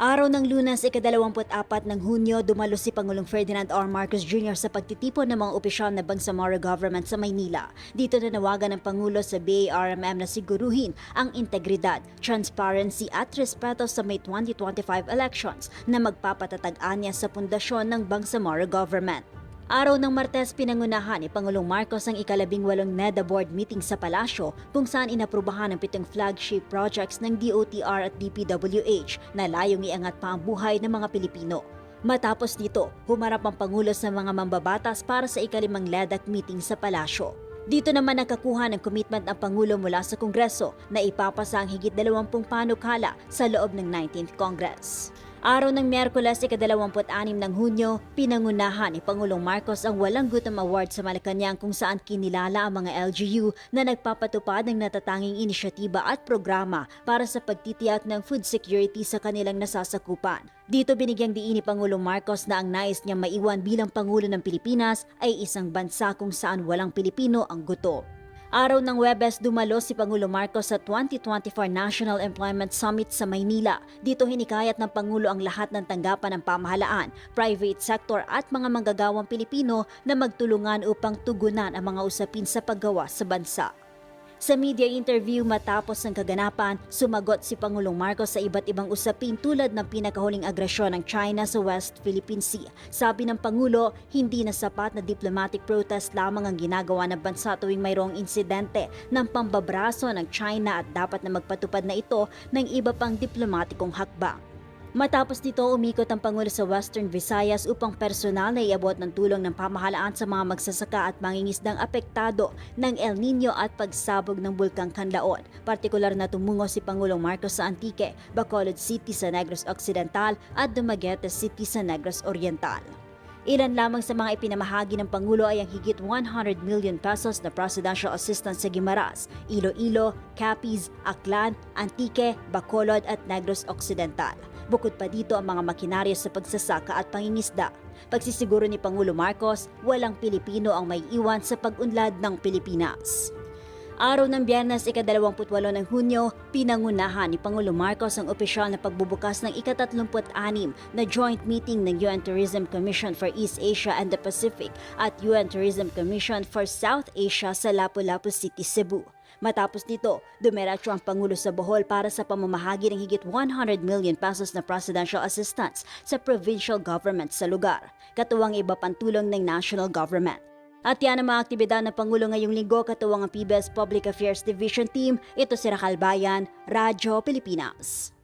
Araw ng lunas, ikadalawamput-apat ng Hunyo, dumalo si Pangulong Ferdinand R. Marcos Jr. sa pagtitipon ng mga opisyal na Bangsamoro government sa Maynila. Dito nanawagan ng Pangulo sa BARMM na siguruhin ang integridad, transparency at respeto sa May 2025 elections na magpapatatag niya sa pundasyon ng Bangsamoro government. Araw ng Martes, pinangunahan ni Pangulong Marcos ang ikalabing walong NEDA board meeting sa palasyo kung saan inaprubahan ang pitong flagship projects ng DOTR at DPWH na layong iangat pa ang buhay ng mga Pilipino. Matapos nito, humarap ang Pangulo sa mga mambabatas para sa ikalimang LEDAC meeting sa palasyo. Dito naman nakakuha ng commitment ang Pangulo mula sa Kongreso na ipapasa ang higit 20 panukala sa loob ng 19th Congress. Araw ng Miyerkules, ikadalawamput-anim ng Hunyo, pinangunahan ni Pangulong Marcos ang Walang Gutom Award sa Malacanang kung saan kinilala ang mga LGU na nagpapatupad ng natatanging inisyatiba at programa para sa pagtitiyak ng food security sa kanilang nasasakupan. Dito binigyang diin ni Pangulong Marcos na ang nais niya maiwan bilang Pangulo ng Pilipinas ay isang bansa kung saan walang Pilipino ang gutom. Araw ng Webes, dumalo si Pangulo Marcos sa 2024 National Employment Summit sa Maynila. Dito hinikayat ng Pangulo ang lahat ng tanggapan ng pamahalaan, private sector at mga manggagawang Pilipino na magtulungan upang tugunan ang mga usapin sa paggawa sa bansa. Sa media interview matapos ang kaganapan, sumagot si Pangulong Marcos sa iba't ibang usapin tulad ng pinakahuling agresyon ng China sa West Philippine Sea. Sabi ng Pangulo, hindi na sapat na diplomatic protest lamang ang ginagawa ng bansa tuwing mayroong insidente ng pambabraso ng China at dapat na magpatupad na ito ng iba pang diplomatikong hakbang. Matapos nito, umikot ang Pangulo sa Western Visayas upang personal na iabot ng tulong ng pamahalaan sa mga magsasaka at mangingisdang apektado ng El Nino at pagsabog ng Bulkang Kanlaon. Partikular na tumungo si Pangulong Marcos sa Antique, Bacolod City sa Negros Occidental at Dumaguete City sa Negros Oriental. Ilan lamang sa mga ipinamahagi ng Pangulo ay ang higit 100 million pesos na presidential assistance sa Guimaras, Iloilo, Capiz, Aklan, Antique, Bacolod at Negros Occidental. Bukod pa dito ang mga makinarya sa pagsasaka at pangingisda. Pagsisiguro ni Pangulo Marcos, walang Pilipino ang may iwan sa pag-unlad ng Pilipinas. Araw ng Biyernes, ikadalawamputwalo ng Hunyo, pinangunahan ni Pangulo Marcos ang opisyal na pagbubukas ng ikatatlumput-anim na joint meeting ng UN Tourism Commission for East Asia and the Pacific at UN Tourism Commission for South Asia sa Lapu-Lapu City, Cebu. Matapos nito, dumiretso ang Pangulo sa Bohol para sa pamamahagi ng higit 100 million pesos na presidential assistance sa provincial government sa lugar, katuwang iba pang tulong ng national government. At yan ang mga aktibidad ng Pangulo ngayong linggo katuwang ang PBS Public Affairs Division Team. Ito si Rakal Bayan, Radyo Pilipinas.